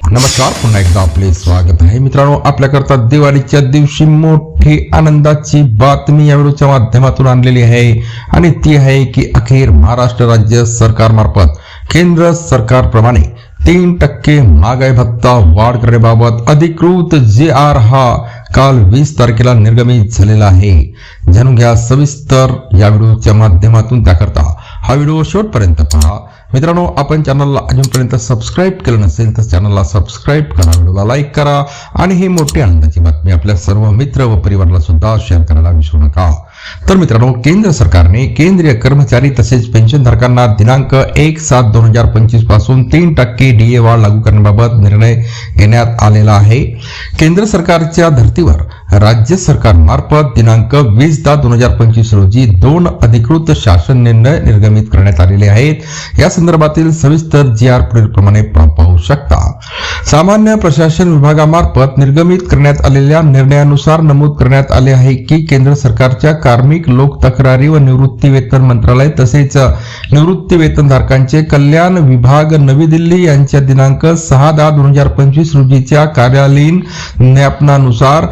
नमस्कार पुन्हा एकदा आपले स्वागत आहे. मित्रांनो आपल्याकरता दिवाळीच्या दिवशी मोठी आनंदाची बातमी या व्हिडिओच्या माध्यमातून आणलेली आहे. आणि ती आहे की अखेर महाराष्ट्र राज्य सरकारमार्फत केंद्र सरकारप्रमाणे तीन टक्के महागाई भत्ता वाढ करण्याबाबत अधिकृत जे आर हा काल वीस तारखेला निर्गमित झालेला आहे. जाणून घ्या सविस्तर या व्हिडिओच्या माध्यमातून त्याकरता. हा व्हिडिओ शेवटपर्यंत पहा. मित्रांनो आपण चॅनलला अजूनपर्यंत सबस्क्राईब केलं नसेल तर चॅनलला सबस्क्राईब करा व्हिडिओला लाईक करा. आणि ही मोठी आनंदाची बातमी आपल्या सर्व मित्र व परिवाराला सुद्धा शेअर करायला विसरू नका. तर मित्रांनो केंद्र सरकारने केंद्रीय कर्मचारी तसेच पेन्शनधारकांना दिनांक एक सात दोन हजार पंचवीसपासून तीन टक्के डीए वाढ लागू करण्याबाबत निर्णय घेण्यात आलेला आहे. केंद्र सरकारच्या धर्तीवर राज्य सरकारमार्फत दिनांक वीस दहा दोन हजार पंचवीस रोजी दोन अधिकृत शासन निर्णय निर्गमित करण्यात आलेले आहेत. या संदर्भातील सविस्तर जी आर पुढीलप्रमाणे पाहू शकता. सामान्य प्रशासन विभागामार्फत निर्गमित करण्यात आलेल्या निर्णयानुसार नमूद करण्यात आले आहे की केंद्र सरकारच्या कार्मिक लोक तक्रारी व निवृत्ती वेतन मंत्रालय तसेच निवृत्ती वेतनधारकांचे कल्याण विभाग नवी दिल्ली यांच्या दिनांक सहा दहा दोन हजार पंचवीस रोजीच्या कार्यालयीन ज्ञापनानुसार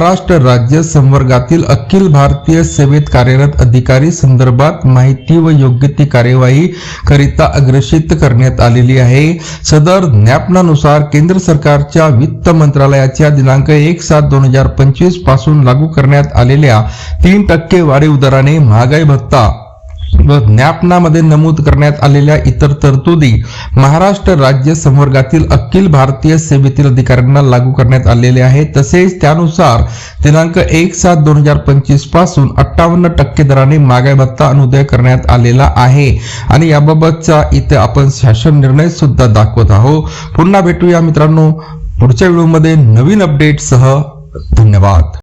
महाराष्ट्र राज्य संवर्गातील अखिल भारतीय सेवेत कार्यरत अधिकारी संदर्भात माहिती व योग्य ती कार्यवाही करिता अग्रेषित करण्यात आलेली आहे. सदर ज्ञापनानुसार केंद्र सरकारच्या वित्त मंत्रालयाच्या दिनांक एक सात दोन हजार पंचवीसपासून लागू करण्यात आलेल्या तीन टक्के वाढीव दराने महागाई भत्ता व ज्ञापनामध्ये नमूद करण्यात आलेल्या इतर तरतुदी महाराष्ट्र राज्य संवर्गातील अखिल भारतीय सेवेतील अधिकाऱ्यांना लागू करण्यात आलेले आहे. तसेच त्यानुसार दिनांक एक सात दोन हजार पंचवीसपासून अठ्ठावन्न टक्के दराने मागाय भत्ता अनुदय करण्यात आलेला आहे. आणि याबाबतचा इथे आपण शासन निर्णय सुद्धा दाखवत आहोत. पुन्हा भेटूया मित्रांनो पुढच्या व्हिडिओमध्ये नवीन अपडेटसह धन्यवाद.